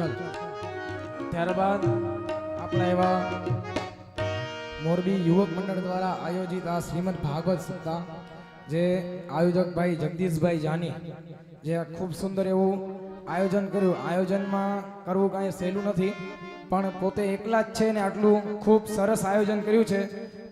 ચાલો ત્યારબાદ આપણા એવા મોરબી યુવક મંડળ દ્વારા આયોજિત આ શ્રીમદ ભાગવત સપ્તાહ, જે આયોજકભાઈ જગદીશભાઈ જાની જે ખૂબ સુંદર એવું આયોજન કર્યું. આયોજનમાં કરવું કાંઈ સહેલું નથી, પણ પોતે એકલા જ છે ને આટલું ખૂબ સરસ આયોજન કર્યું છે.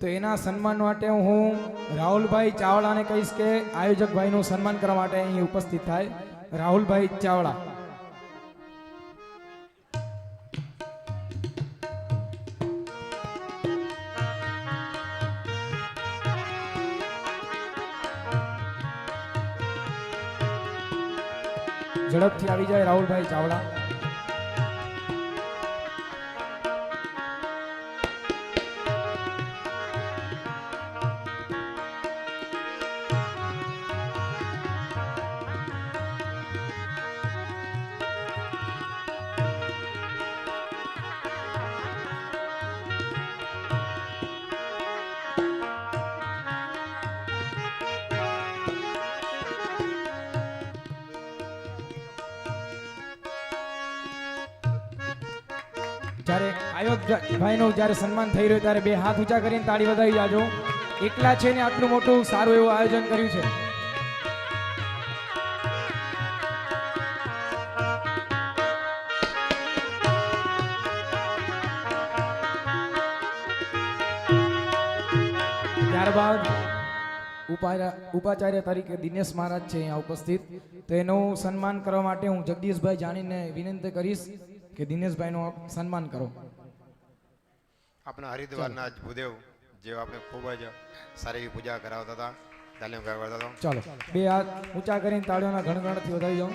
તો એના સન્માન માટે હું રાહુલભાઈ ચાવડાને કહીશ કે આયોજકભાઈનું સન્માન કરવા માટે અહીં ઉપસ્થિત થાય. રાહુલભાઈ ચાવડા. ઝડપથી આવી જાય રાહુલભાઈ ચાવડા. જ્યારે આયોજક ભાઈનું જ્યારે સન્માન થઈ રહ્યું ત્યારે બે હાથ ઊંચા કરીને તાળી વધાવી જાજો એકલા છે ને આટલું મોટું સારું એવું આયોજન કર્યું છે. ત્યારબાદ ઉપાચાર્ય તરીકે દિનેશ મહારાજ છે અહીંયા ઉપસ્થિત. તો એનું સન્માન કરવા માટે હું જગદીશભાઈ જાણીને વિનંતી કરીશ. કે દિનેશભાઈનું સન્માન કરો. આપણા હરિદ્વારના જ ભૂદેવ જે આપણે ખૂબ જ સારી એવી પૂજા કરાવતા હતા તાલીમ કરાવતા હતા. ચાલો બે હાથ ઊંચા કરીને તાળીઓના ગણગણથી વધાવી જાઉં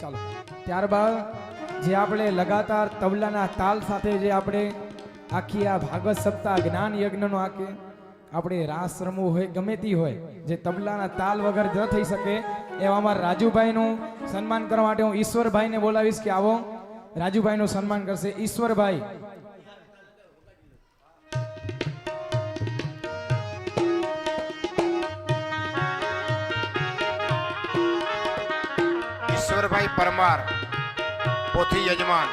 ચાલો ત્યારબાદ જે આપણે લગાતાર તબલાના તાલ સાથે જે આપણે આખી આ ભાગવત સપ્તાહ જ્ઞાન યજ્ઞનો આખે આપણે રાસ રમવું હોય, ગમે તે હોય, જે તબલાના તાલ વગર ન થઈ શકે, એવા અમારા રાજુભાઈનું સન્માન કરવા માટે હું ઈશ્વરભાઈને બોલાવીશ કે આવો. રાજુભાઈનું સન્માન કરશે. ઈશ્વરભાઈ. ઈશ્વરભાઈ પરમાર. પોથી યજમાન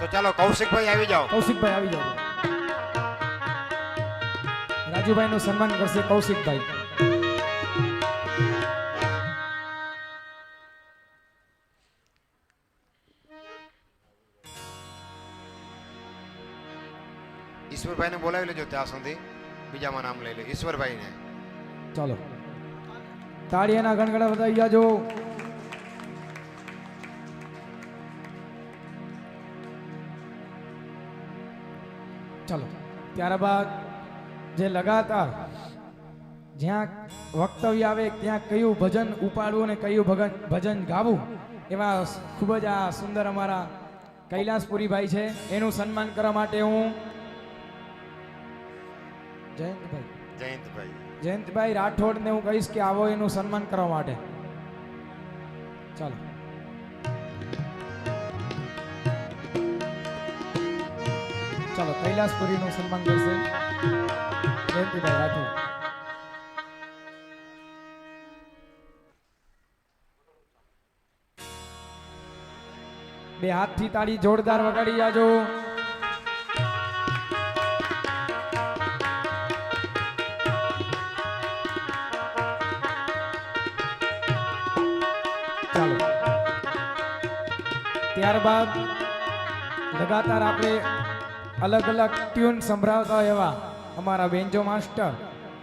તો ચાલો કૌશિકભાઈ આવી જાઓ. કૌશિકભાઈ આવી જાઓ. રાજુભાઈનું સન્માન કરશે કૌશિકભાઈ. ઈશ્વરભાઈને બોલાવી લેજો ત્યાં સુધી. બીજામાં નામ લઈ લે. ઈશ્વરભાઈને. ચાલો. તાળીના ગણગણા વધાવી જાજો. ચલો, ત્યારબાદ જે લગાતાર જ્યાં વક્તવ્ય આવે, ત્યાં કયું ભજન ઉપાડવું અને કયું ભગન ભજન ગાવું, એવા ખૂબ જ આ સુંદર અમારા કૈલાસપુરી ભાઈ છે. એનું સન્માન કરવા માટે હું જયંતભાઈ. જયંતભાઈ. જયંતભાઈ રાઠોડને હું કહીશ કે આવો એનું સન્માન કરવા માટે. ચાલો. ચાલો, કૈલાસપુરીનું સન્માન કરશે જયંતિભાઈ રાઠોડ. બે હાથથી તાળી જોરદાર વગાડી જાજો ત્યારબાદ લગાતાર આપણે અલગ અલગ ટ્યુન સંભળાવતા હોય એવા અમારા બેન્જો માસ્ટર,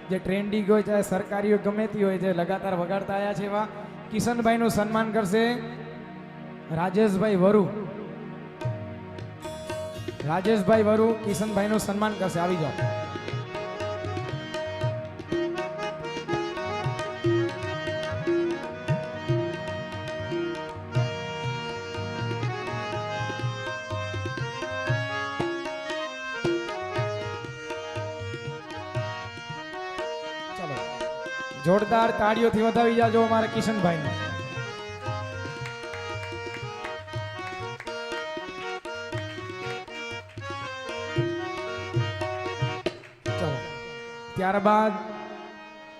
જે ટ્રેન્ડિંગ હોય ચાહે સરકારી હોય ગમે તે હોય જે લગાતાર વગાડતા આવ્યા છે એવા. કિશનભાઈનું સન્માન કરશે રાજેશભાઈ વરુ. રાજેશભાઈ વરુ કિશનભાઈનું સન્માન કરશે. આવી જાઓ. જોરદાર તાળીઓથી વધાવી જાજો અમારા કિશનભાઈને. ચલો. ત્યારબાદ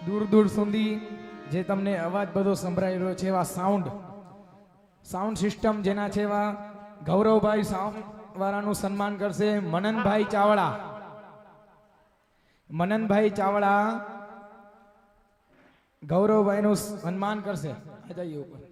દૂર દૂર સુધી જે તમને અવાજ બધો સંભળાઈ રહ્યો છે એવા સાઉન્ડ સાઉન્ડ સિસ્ટમ જેના છે એવા ગૌરવભાઈ સાઉન્ડ વાળાનું સન્માન કરશે મનનભાઈ ચાવડા. મનનભાઈ ચાવડા ગૌરવભાઈનું સન્માન કરશે. આ જઈએ ઉપર.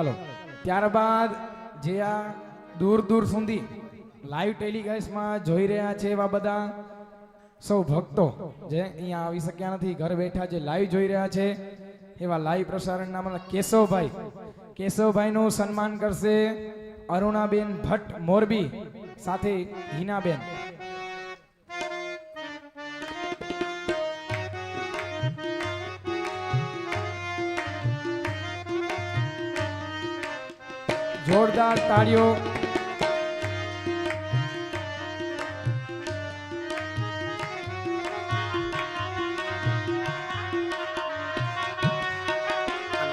ચલો. ત્યારબાદ જે આ દૂર દૂર સુધી લાઈવ ટેલિકાસ્ટમાં જોઈ રહ્યા છે એવા બધા સૌ ભક્તો જે અહીંયા આવી શક્યા નથી, ઘર બેઠા જે લાઈવ જોઈ રહ્યા છે, એવા લાઈવ પ્રસારણના મારા કેશવભાઈ. કેશવભાઈનું સન્માન કરશે અરુણાબેન ભટ્ટ મોરબી સાથે હિનાબેન. જોરદાર તાળીઓ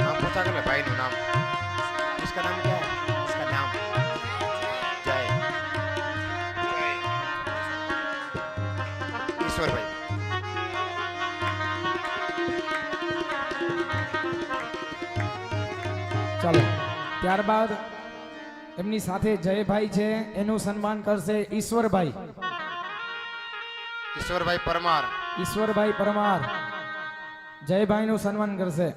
नाम पूछा कर ले भाई નું નામ इसका नाम क्या है इसका नाम जय जय ईश्वर भाई ચાલો ત્યારબાદ એમની સાથે જયભાઈ છે એનું સન્માન કરશે ઈશ્વરભાઈ. ઈશ્વરભાઈ પરમાર. ઈશ્વરભાઈ પરમાર. જયભાઈનું સન્માન કરશે.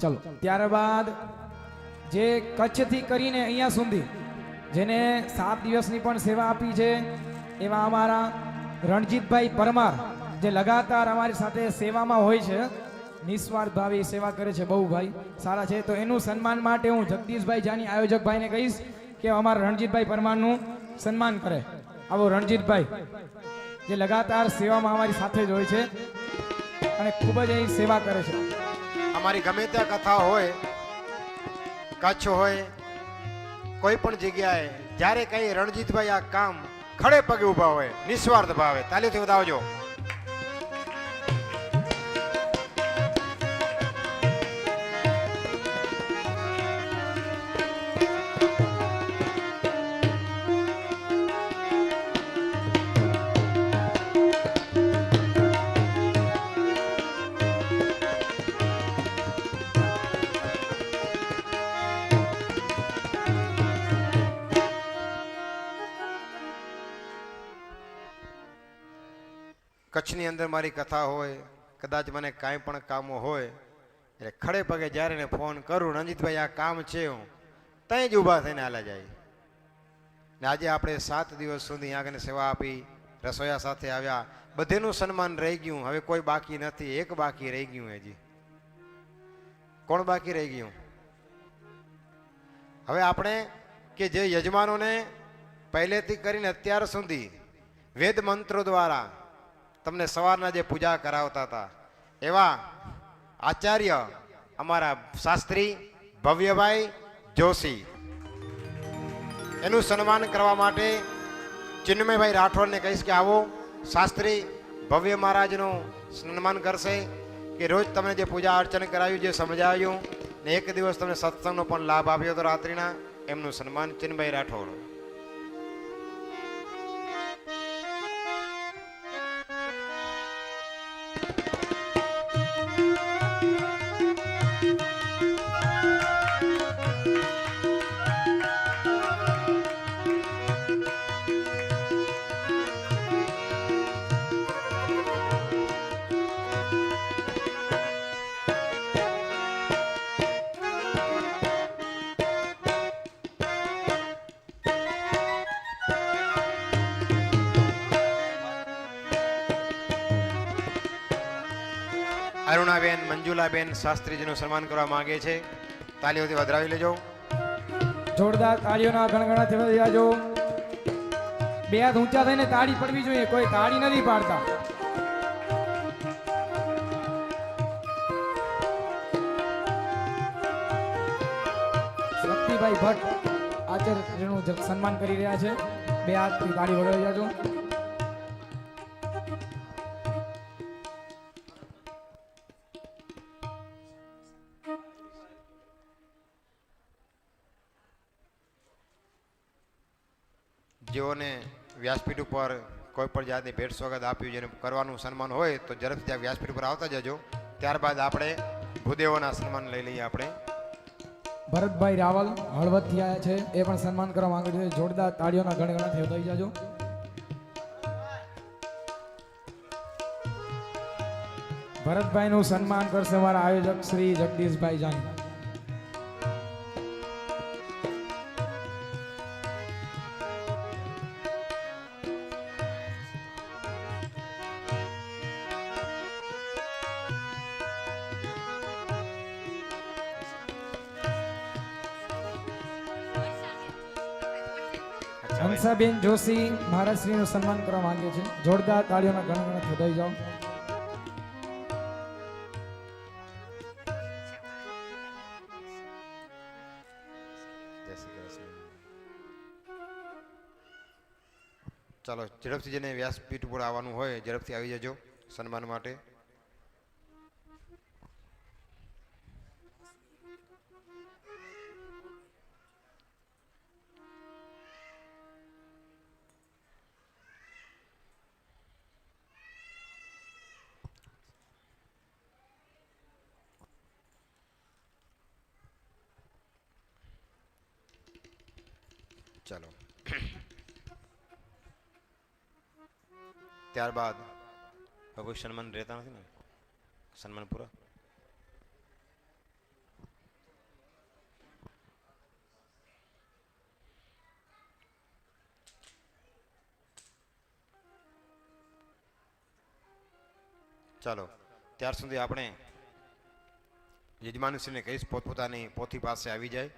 ચલો. ત્યારબાદ જે કચ્છથી કરીને અહીંયા સુધી જેને સાત દિવસની પણ સેવા આપી છે, એવા અમારા રણજીતભાઈ પરમાર, જે લગાતાર અમારી સાથે સેવામાં હોય છે નિસ્વાર્થ ભાવે સેવા કરે છે બહુ ભાઈ. સારા છે. તો એનું સન્માન માટે હું જગદીશભાઈ જાની આયોજકભાઈને કહીશ કે અમારા રણજીતભાઈ પરમારનું સન્માન કરે. આવો રણજીતભાઈ, જે લગાતાર સેવામાં અમારી સાથે જ હોય છે અને ખૂબ જ અહીં સેવા કરે છે. અમારી ગમે ત્યાં કથા હોય, કચ્છ હોય, કોઈ પણ જગ્યાએ, જ્યારે કઈ રણજીતભાઈ આ કામ ખડે પગે ઊભા હોય, નિસ્વાર્થ ભાવે તાલીથી વધાવજો. કચ્છની અંદર મારી કથા હોય, કદાચ મને કાંઈ પણ કામો હોય, એટલે ખડે પગે જ્યારે એને ફોન કરું, રંજીતભાઈ, આ કામ છે હું ત્યાં જ ઊભા થઈને હાલા જાય. ને આજે આપણે સાત દિવસ સુધી આગળ સેવા આપી, રસોયા સાથે આવ્યા. બધેનું સન્માન રહી ગયું. હવે કોઈ બાકી નથી. એક બાકી રહી ગયું હજી. કોણ બાકી રહી ગયું? હવે આપણે કે જે યજમાનોને પહેલેથી કરીને અત્યાર સુધી વેદ મંત્રો દ્વારા તમને સવારના જે પૂજા કરાવતા હતા, એવા આચાર્ય અમારા શાસ્ત્રી ભવ્યભાઈ જોશી. એનું સન્માન કરવા માટે ચિન્મયભાઈ રાઠોડને કહીશ કે આવો, શાસ્ત્રી ભવ્ય મહારાજનું સન્માન કરશે કે રોજ તમને જે પૂજા અર્ચન કરાવ્યું, જે સમજાવ્યું ને એક દિવસ તમને સત્સંગનો પણ લાભ આપ્યો હતો રાત્રિના, એમનું સન્માન ચિન્મય રાઠોડ અરુણાબેન, મંજુલાબેન શાસ્ત્રીજીનું સન્માન કરવા માંગે છે. તાલીઓથી વધાવી લેજો. જોરદાર તાળીઓના ગણગણાથી વધી જાજો. બે હાથ ઊંચા થઈને તાળી પડવી જોઈએ, કોઈ તાળી નથી પાડતા. શક્તિભાઈ ભટ્ટ આચાર્યનું સન્માન કરી રહ્યા છે. બે હાથથી તાળી વગાડી જાજો. જેઓને વ્યાસપીઠ ઉપર કોઈ પણ જાતની ભેટ સ્વાગત આપ્યું જેને કરવાનું સન્માન હોય તો ઝડપથી ત્યાં વ્યાસપીઠ ઉપર આવતા જજો. ત્યારબાદ આપણે ભૂદેવોના સન્માન લઈ લઈએ આપણે. ભરતભાઈ રાવલ હળવદથી આવ્યા છે. એ પણ સન્માન કરવા માંગે છે. જોરદાર તાળીઓના ગણગણાથી થઈ જજો. ભરતભાઈનું સન્માન કરશે અમારા આયોજક શ્રી જગદીશભાઈ જાની. હંસાબેન જોશી મહારાજશ્રીનું સન્માન કરવા માંગે છે. જોરદાર તાળીઓના ગણગણાથી વધાવી જાઓ. જય શ્રી કૃષ્ણ ચાલો ઝડપથી જેને વ્યાસપીઠ ઉપર આવવાનું હોય ઝડપથી આવી જજો સન્માન માટે. ચાલો. ત્યારબાદ. કોઈ સન્માન રહેતા નથી ને? સન્માન પૂરા? ચાલો. ત્યાર સુધી આપણે યજમાનશ્રીને કહીશ પોતપોતાની પોથી પાસે આવી જાય.